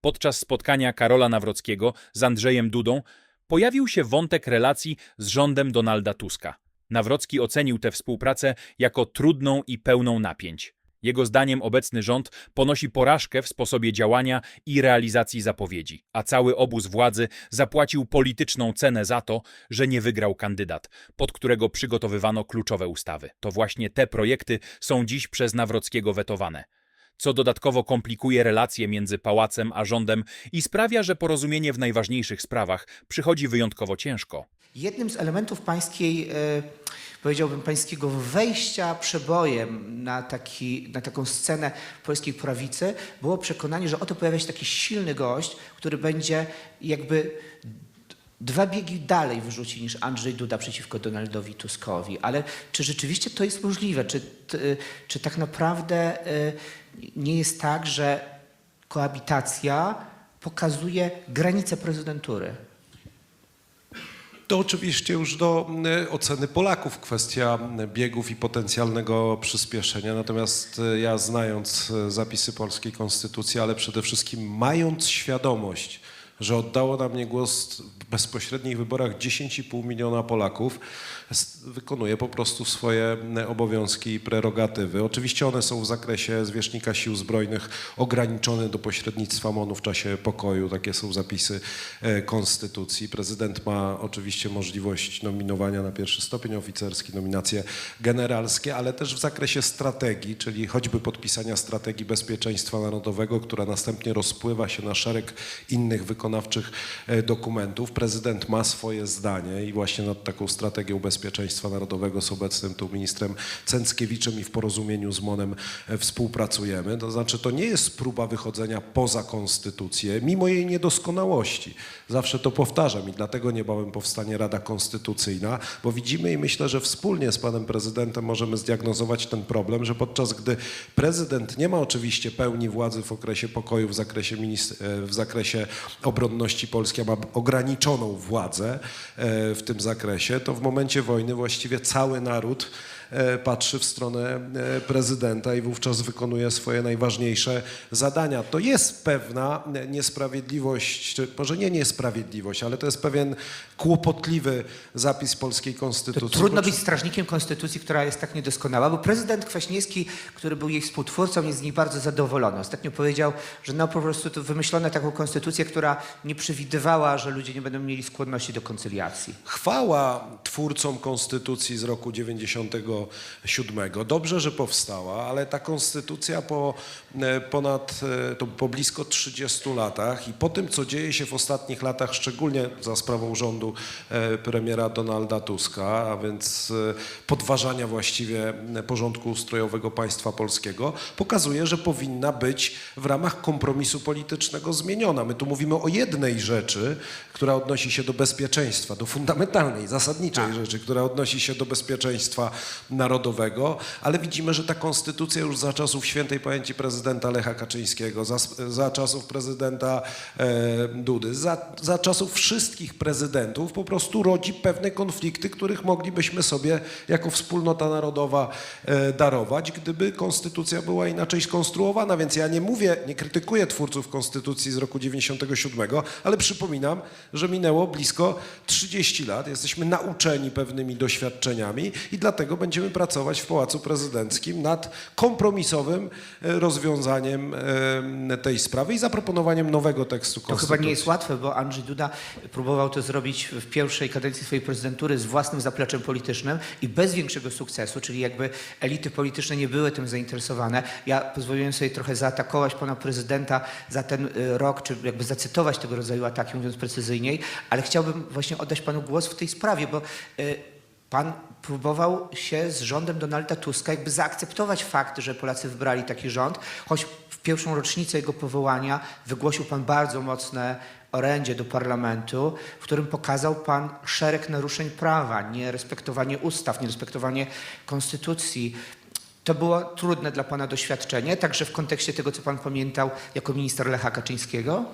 Podczas spotkania Karola Nawrockiego z Andrzejem Dudą pojawił się wątek relacji z rządem Donalda Tuska. Nawrocki ocenił tę współpracę jako trudną i pełną napięć. Jego zdaniem obecny rząd ponosi porażkę w sposobie działania i realizacji zapowiedzi, a cały obóz władzy zapłacił polityczną cenę za to, że nie wygrał kandydat, pod którego przygotowywano kluczowe ustawy. To właśnie te projekty są dziś przez Nawrockiego wetowane co dodatkowo komplikuje relacje między pałacem a rządem i sprawia, że porozumienie w najważniejszych sprawach przychodzi wyjątkowo ciężko. Jednym z elementów pańskiej, e, powiedziałbym, pańskiego wejścia przebojem na, taki, na taką scenę polskiej prawicy było przekonanie, że oto pojawia się taki silny gość, który będzie jakby dwa biegi dalej wyrzuci niż Andrzej Duda przeciwko Donaldowi Tuskowi. Ale czy rzeczywiście to jest możliwe? Czy, t- czy tak naprawdę e, nie jest tak, że koabitacja pokazuje granice prezydentury? To oczywiście już do e, oceny Polaków kwestia biegów i potencjalnego przyspieszenia. Natomiast ja znając zapisy polskiej konstytucji, ale przede wszystkim mając świadomość, że oddało na mnie głos w bezpośrednich wyborach 10,5 miliona Polaków, wykonuję po prostu swoje e, obowiązki i prerogatywy. Oczywiście one są w zakresie zwierzchnika sił zbrojnych ograniczone do pośrednictwa MONU w czasie pokoju. Takie są zapisy e, konstytucji. Prezydent ma oczywiście możliwość nominowania na pierwszy stopień oficerski, nominacje generalskie, ale też w zakresie strategii, czyli choćby podpisania strategii bezpieczeństwa narodowego, która następnie rozpływa się na szereg innych wykonawczych e, dokumentów. Prezydent ma swoje zdanie i właśnie nad taką strategią bezpieczeństwa narodowego z obecnym tu ministrem Cęckiewiczem i w porozumieniu z MONem e, współpracujemy. To znaczy to nie jest próba wychodzenia poza konstytucję, mimo jej niedoskonałości. Zawsze to powtarzam i dlatego niebawem powstanie Rada Konstytucyjna, bo widzimy i myślę, że wspólnie z panem prezydentem możemy zdiagnozować ten problem, że podczas gdy prezydent nie ma oczywiście pełni władzy w okresie pokoju, w zakresie, e, w zakresie obronności Polski, a ma ograniczoną władzę e, w tym zakresie, to w momencie wojny właściwie cały naród patrzy w stronę e, prezydenta i wówczas wykonuje swoje najważniejsze zadania. To jest pewna e, niesprawiedliwość, czy może nie niesprawiedliwość, ale to jest pewien kłopotliwy zapis polskiej To konstytucji. trudno Bo- być strażnikiem konstytucji, która jest tak niedoskonała, bo prezydent Kwaśniewski, który był jej współtwórcą, jest z niej bardzo zadowolony. Ostatnio powiedział, że no po prostu to wymyślono taką konstytucję, która nie przewidywała, że ludzie nie będą mieli skłonności do koncyliacji. Chwała twórcom konstytucji z roku 97. Dobrze, że powstała, ale ta konstytucja po e, ponad, e, to po blisko 30 latach i po tym, co dzieje się w ostatnich latach, szczególnie za sprawą rządu e, premiera Donalda Tuska, a więc podważania właściwie porządku ustrojowego państwa polskiego, pokazuje, że powinna być w ramach kompromisu politycznego zmieniona. My tu mówimy o jednej rzeczy, która odnosi się do bezpieczeństwa, do fundamentalnej, zasadniczej rzeczy, która odnosi się do bezpieczeństwa narodowego, ale widzimy, że ta konstytucja już za czasów świętej pamięci prezydenta Lecha Kaczyńskiego, za, za czasów prezydenta e, Dudy, za, za czasów wszystkich prezydentów po prostu rodzi pewne konflikty, których moglibyśmy sobie jako wspólnota narodowa e, darować, gdyby konstytucja była inaczej skonstruowana. Więc ja nie mówię, nie krytykuję twórców konstytucji z roku 97, ale przypominam, że minęło blisko 30 lat. Jesteśmy nauczeni pewnymi doświadczeniami i dlatego będziemy pracować w Pałacu Prezydenckim nad kompromisowym e, rozwiązaniem e, tej sprawy i zaproponowaniem nowego tekstu To konstytucji. chyba nie jest łatwe, bo Andrzej Duda próbował to zrobić w pierwszej kadencji swojej prezydentury z własnym zapleczem politycznym i bez większego sukcesu, czyli jakby elity polityczne nie były tym zainteresowane. Ja pozwoliłem sobie trochę zaatakować pana prezydenta za ten y, rok, czy jakby zacytować tego rodzaju ataki, mówiąc precyzyjniej, ale chciałbym właśnie oddać panu głos w tej sprawie, bo Pan próbował się z rządem Donalda Tuska jakby zaakceptować fakt, że Polacy wybrali taki rząd, choć w pierwszą rocznicę jego powołania wygłosił pan bardzo mocne orędzie do parlamentu, w którym pokazał pan szereg naruszeń prawa, nierespektowanie ustaw, nierespektowanie konstytucji. To było trudne dla pana doświadczenie, także w kontekście tego, co pan pamiętał jako minister Lecha Kaczyńskiego?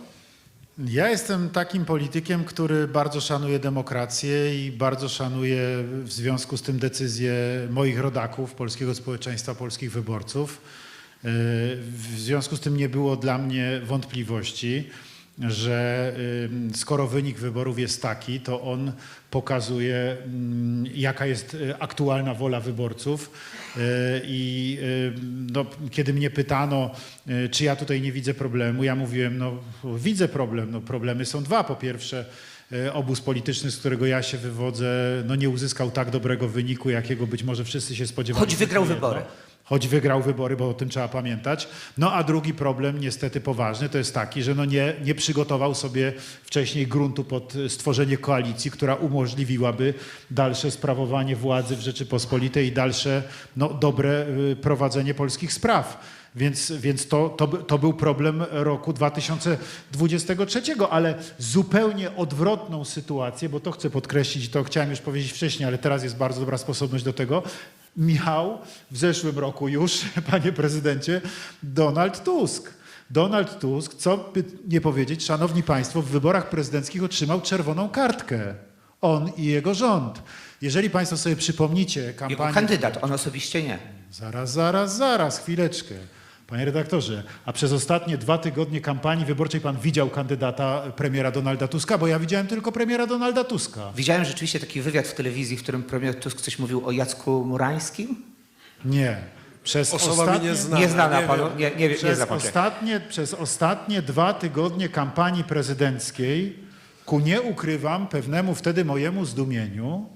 Ja jestem takim politykiem, który bardzo szanuje demokrację i bardzo szanuje w związku z tym decyzje moich rodaków, polskiego społeczeństwa, polskich wyborców. W związku z tym nie było dla mnie wątpliwości, że ym, skoro wynik wyborów jest taki, to on pokazuje, mm, jaka jest y, aktualna wola wyborców. Y, I y, no, kiedy mnie pytano, y, czy ja tutaj nie widzę problemu, ja mówiłem, no widzę problem. No, problemy są dwa. Po pierwsze, y, obóz polityczny, z którego ja się wywodzę, no nie uzyskał tak dobrego wyniku, jakiego być może wszyscy się spodziewali. Choć wygrał jedno. wybory. Choć wygrał wybory, bo o tym trzeba pamiętać. No a drugi problem, niestety poważny, to jest taki, że no nie, nie przygotował sobie wcześniej gruntu pod stworzenie koalicji, która umożliwiłaby dalsze sprawowanie władzy w Rzeczypospolitej i dalsze no, dobre y, prowadzenie polskich spraw. Więc, więc to, to, to był problem roku 2023, ale zupełnie odwrotną sytuację, bo to chcę podkreślić, to chciałem już powiedzieć wcześniej, ale teraz jest bardzo dobra sposobność do tego, miał w zeszłym roku już, panie prezydencie, Donald Tusk. Donald Tusk, co by nie powiedzieć, szanowni państwo, w wyborach prezydenckich otrzymał czerwoną kartkę. On i jego rząd. Jeżeli państwo sobie przypomnicie Jego kampanię... kandydat, on osobiście nie. Zaraz, zaraz, zaraz, chwileczkę. Panie redaktorze, a przez ostatnie dwa tygodnie kampanii wyborczej pan widział kandydata premiera Donalda Tuska? Bo ja widziałem tylko premiera Donalda Tuska. Widziałem rzeczywiście taki wywiad w telewizji, w którym premier Tusk coś mówił o Jacku Murańskim. Nie. Przez Osoba mi ostatnie... nieznana. Nieznana nie panu, nie, nie, nie, nie Przez ostatnie, przez ostatnie dwa tygodnie kampanii prezydenckiej, ku nie ukrywam pewnemu wtedy mojemu zdumieniu,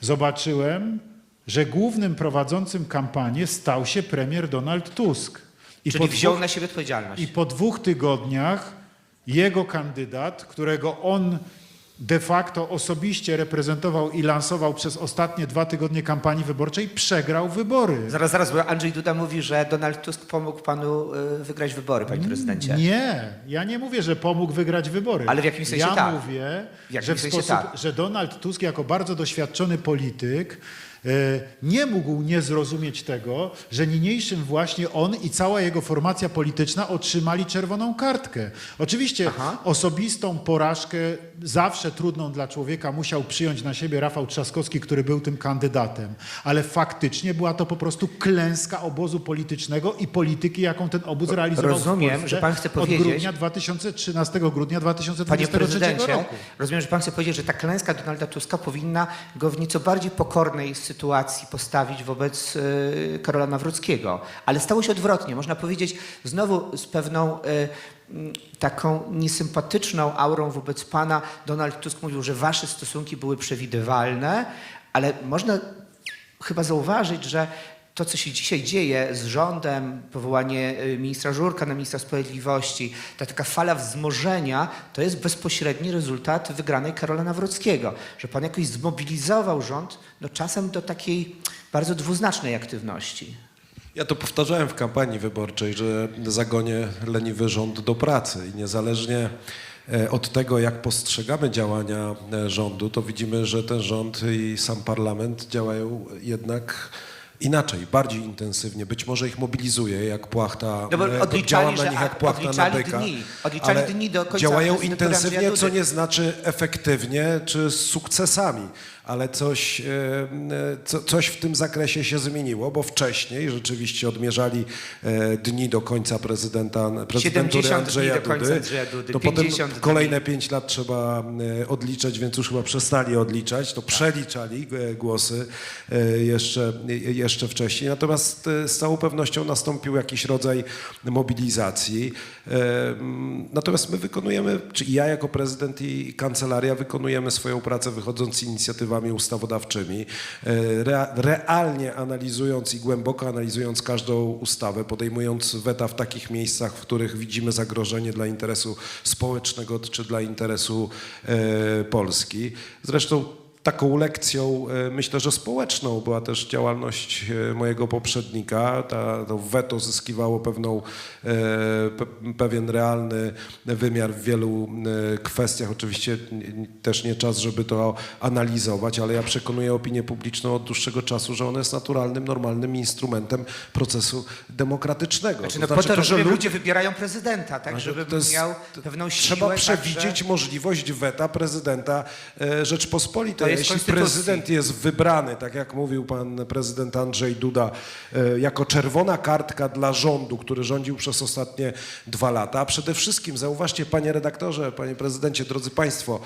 zobaczyłem, że głównym prowadzącym kampanię stał się premier Donald Tusk. I Czyli wziął dwóch- na siebie odpowiedzialność. I po dwóch tygodniach jego kandydat, którego on de facto osobiście reprezentował i lansował przez ostatnie dwa tygodnie kampanii wyborczej, przegrał wybory. Zaraz, zaraz, bo Andrzej Duda mówi, że Donald Tusk pomógł panu y, wygrać wybory, panie prezydencie. Nie, ja nie mówię, że pomógł wygrać wybory. Ale w jakimś sensie ja tak. mówię, W że, w sposób, tak. że Donald Tusk jako bardzo doświadczony polityk nie mógł nie zrozumieć tego, że niniejszym właśnie on i cała jego formacja polityczna otrzymali czerwoną kartkę. Oczywiście Aha. osobistą porażkę, zawsze trudną dla człowieka, musiał przyjąć na siebie Rafał Trzaskowski, który był tym kandydatem. Ale faktycznie była to po prostu klęska obozu politycznego i polityki, jaką ten obóz realizował Rozumiem, że pan chce od powiedzieć- grudnia 2013 grudnia Panie 2023 prezydencie, roku. rozumiem, że pan chce powiedzieć, że ta klęska Donalda Tuska powinna go w nieco bardziej pokornej sytuacji postawić wobec y, Karola Nawrockiego. Ale stało się odwrotnie. Można powiedzieć znowu z pewną mm, taką niesympatyczną aurą wobec pana. Donald Tusk mówił, że wasze stosunki były przewidywalne, ale można chyba zauważyć, że to, co się dzisiaj dzieje z rządem, powołanie y, ministra Żurka na ministra sprawiedliwości, ta taka fala wzmożenia, to jest bezpośredni rezultat wygranej Karola Nawrockiego. Że pan jakoś zmobilizował rząd, no czasem do takiej bardzo dwuznacznej aktywności. Ja to powtarzałem w kampanii wyborczej, że zagonię leniwy rząd do pracy i niezależnie e, od tego, jak postrzegamy działania e, rządu, to widzimy, że ten rząd i sam parlament działają jednak inaczej, bardziej intensywnie. Być może ich mobilizuje, jak płachta, No e, odliczali, na nich jak płachta na byka. dni. Odliczali ale dni do końca Działają intensywnie, co nie znaczy efektywnie czy z sukcesami, ale coś, e, e, co, coś w tym zakresie się zmieniło, bo wcześniej rzeczywiście odmierzali e, dni do końca prezydenta, prezydentury 70 dni Andrzeja Dudy. Andrzeja Dudy, to potem 50 dni. kolejne pięć lat trzeba odliczać, więc już chyba przestali odliczać, to przeliczali e, głosy jeszcze, jeszcze wcześniej. Natomiast z całą pewnością nastąpił jakiś rodzaj mobilizacji. Natomiast my wykonujemy, czy ja jako prezydent i kancelaria wykonujemy swoją pracę wychodząc z inicjatywami ustawodawczymi, e, rea- realnie analizując i głęboko analizując każdą ustawę, podejmując weta w takich miejscach, w których widzimy zagrożenie dla interesu społecznego czy dla interesu e, Polski. Zresztą Taką lekcją, e, myślę, że społeczną była też działalność e, mojego poprzednika. Ta, to weto zyskiwało pewną, e, pe, pewien realny wymiar w wielu kwestiach. Oczywiście też nie czas, żeby to analizować, ale ja przekonuję opinię publiczną od dłuższego czasu, że ono jest naturalnym, normalnym instrumentem procesu demokratycznego. Znaczy, To no znaczy po to, to, że że ludzie wybierają prezydenta, tak, ale żeby to jest- miał pewną siłę. Trzeba także- przewidzieć możliwość weta prezydenta Rzeczpospolitej. Jest jeśli prezydent jest wybrany, tak jak mówił pan prezydent Andrzej Duda, e, jako czerwona kartka dla rządu, który rządził przez ostatnie dwa lata, a przede wszystkim, zauważcie panie redaktorze, panie prezydencie, drodzy państwo,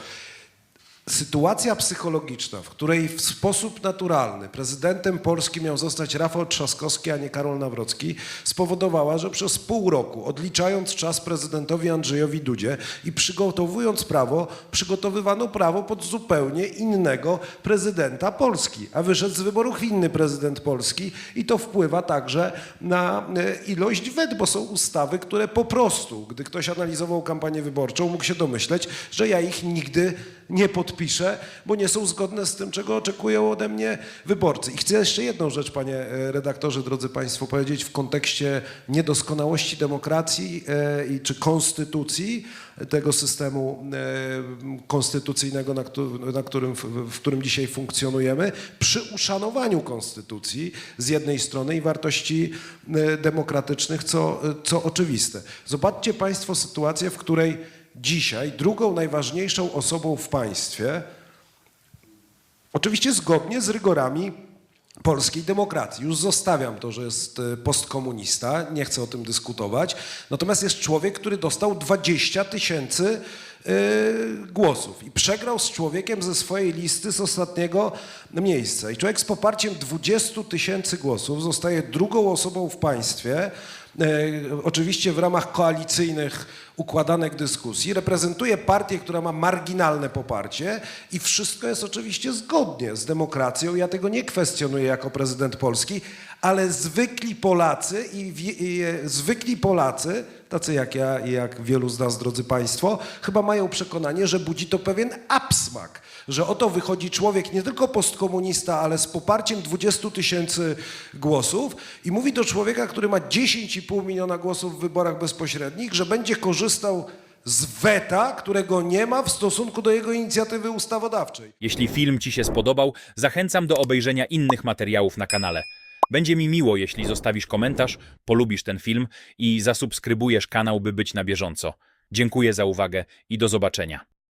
sytuacja psychologiczna, w której w sposób naturalny prezydentem Polski miał zostać Rafał Trzaskowski, a nie Karol Nawrocki, spowodowała, że przez pół roku, odliczając czas prezydentowi Andrzejowi Dudzie i przygotowując prawo, przygotowywano prawo pod zupełnie innego prezydenta Polski, a wyszedł z wyborów inny prezydent Polski i to wpływa także na e, ilość wet, bo są ustawy, które po prostu, gdy ktoś analizował kampanię wyborczą, mógł się domyśleć, że ja ich nigdy nie podpiszę, bo nie są zgodne z tym, czego oczekują ode mnie wyborcy. I chcę jeszcze jedną rzecz, panie e, redaktorze, drodzy państwo, powiedzieć w kontekście niedoskonałości demokracji e, i czy konstytucji tego systemu e, konstytucyjnego, na, na którym, w, którym dzisiaj funkcjonujemy, przy uszanowaniu konstytucji z jednej strony i wartości e, demokratycznych, co, co oczywiste. Zobaczcie państwo sytuację, w której dzisiaj drugą najważniejszą osobą w państwie, oczywiście zgodnie z rygorami polskiej demokracji. Już zostawiam to, że jest e, postkomunista, nie chcę o tym dyskutować. Natomiast jest człowiek, który dostał 20 tysięcy głosów i przegrał z człowiekiem ze swojej listy z ostatniego miejsca. I człowiek z poparciem 20 tysięcy głosów zostaje drugą osobą w państwie, e, oczywiście w ramach koalicyjnych układanek dyskusji, reprezentuje partię, która ma marginalne poparcie i wszystko jest oczywiście zgodnie z demokracją. Ja tego nie kwestionuję jako prezydent Polski, ale zwykli Polacy i, i e, zwykli Polacy, tacy jak ja i jak wielu z nas, drodzy Państwo, chyba mają przekonanie, że budzi to pewien absmak, że oto wychodzi człowiek nie tylko postkomunista, ale z poparciem 20 tysięcy głosów i mówi do człowieka, który ma 10,5 miliona głosów w wyborach bezpośrednich, że będzie korzystał z weta, którego nie ma w stosunku do jego inicjatywy ustawodawczej. Jeśli film Ci się spodobał, zachęcam do obejrzenia innych materiałów na kanale. Będzie mi miło, jeśli zostawisz komentarz, polubisz ten film i zasubskrybujesz kanał, by być na bieżąco. Dziękuję za uwagę i do zobaczenia.